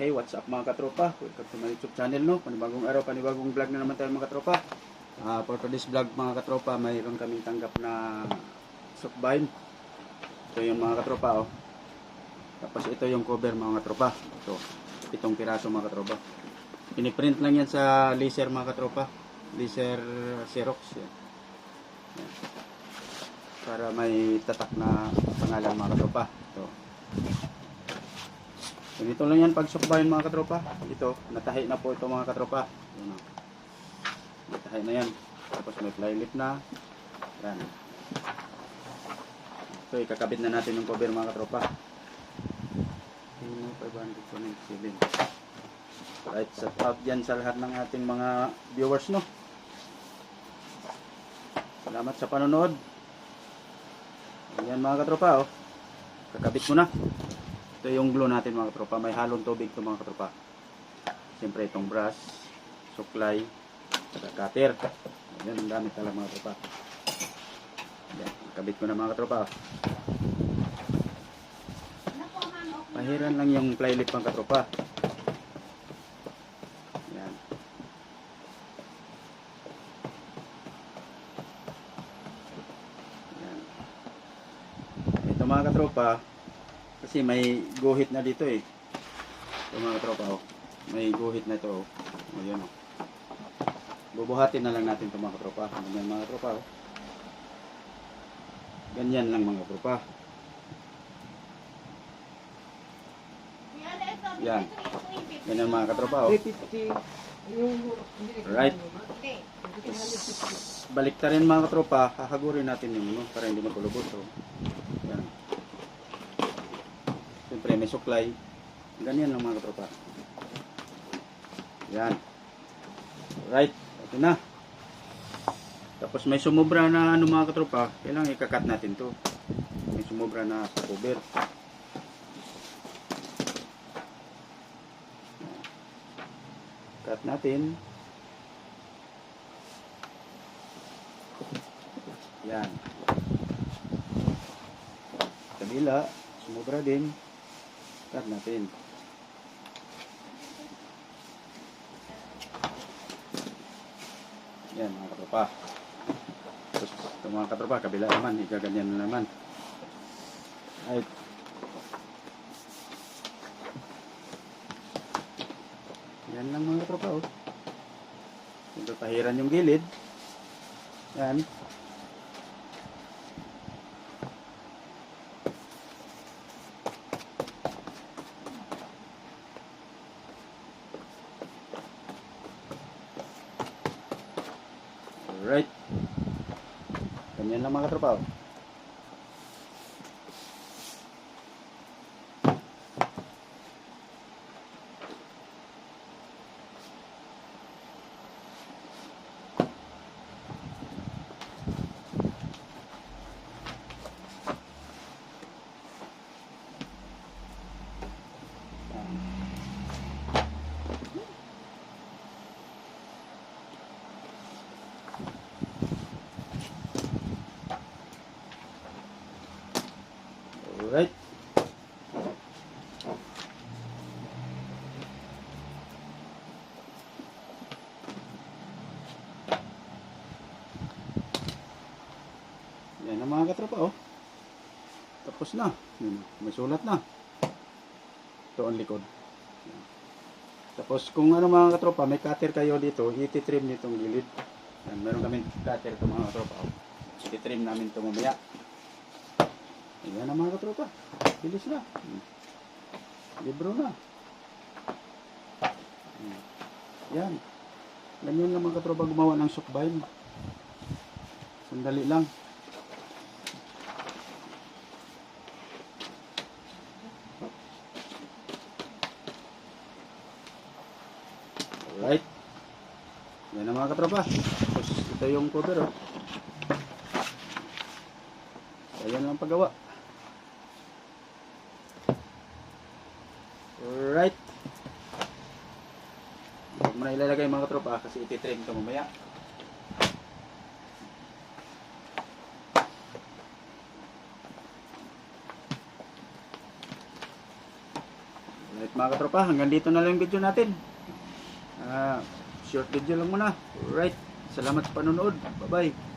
Hey, what's up mga katropa? Welcome to my YouTube channel, no? Panibagong araw, panibagong vlog na naman tayo mga katropa. Ah, for today's vlog mga katropa, mayroon kaming tanggap na sukbain. Ito yung mga katropa, oh. Tapos ito yung cover mga katropa. Ito, itong piraso mga katropa. Piniprint lang yan sa laser mga katropa. Laser Xerox. Yan. Yan. Para may tatak na pangalan mga katropa. Ito. Ganito lang yan pag sukbayan mga katropa. Ito, natahi na po ito mga katropa. Yan o. Natahi na yan. Tapos may flylip na. Yan. Ito, ikakabit na natin yung cover mga katropa. Pino 527. Right, shout out dyan sa lahat ng ating mga viewers, no? Salamat sa panonood. Ayan mga katropa, oh. Kakabit ko na. Ito yung glue natin mga katropa. May halong tubig ito mga katropa. Siyempre itong brush, suklay, saka cutter. Ayan, ang dami talaga mga katropa. Ayan, kabit ko na mga katropa. Pahiran lang yung flylip mga katropa. Ayan. Ayan. Ito mga katropa, kasi may guhit na dito eh. Ito mga katropa oh. May guhit na ito oh. Ayan oh. Bubuhatin na lang natin ito mga katropa. Ganyan mga katropa oh. Ganyan lang mga katropa. Yan. Ganyan mga katropa oh. 350 yung Right. Balik ta rin mga katropa, hahagurin natin yung ano, para hindi magkulubot. So, yan. Siyempre may suklay. Ganyan lang mga katropa. Yan. Right. Ito na. Tapos may sumubra na ano mga katropa, kailangan ikakat natin to. May sumubra na sa cover. Cut natin. Yan. Kabila, sumubra din. Cut natin. Yan mga katropa. Tapos ito mga katropa, kabila naman, igaganyan na naman. Ay. Yan lang mga katropa oh. Ito tahiran yung gilid. Yan. Alright. Ganyan lang mga katropa. Alright. Yan ang mga katropa oh. Tapos na. May sulat na. Ito ang likod. Tapos kung ano mga katropa, may cutter kayo dito, iti-trim nitong gilid. Yan, meron kami cutter ito mga katropa. Oh. Iti-trim namin ito mamaya. Ayan na mga katropa. Bilis na. Libro na. Yan. Ganyan lang mga katropa gumawa ng sukbayin. Sandali lang. Alright. Yan na mga katropa. Tapos ito yung cover oh. Ayan lang paggawa. Na ilalagay mga katropa kasi ititrim ito mamaya. Alright mga katropa, hanggang dito na lang video natin. Ah, short video lang muna. Alright. Salamat sa panonood. Bye-bye.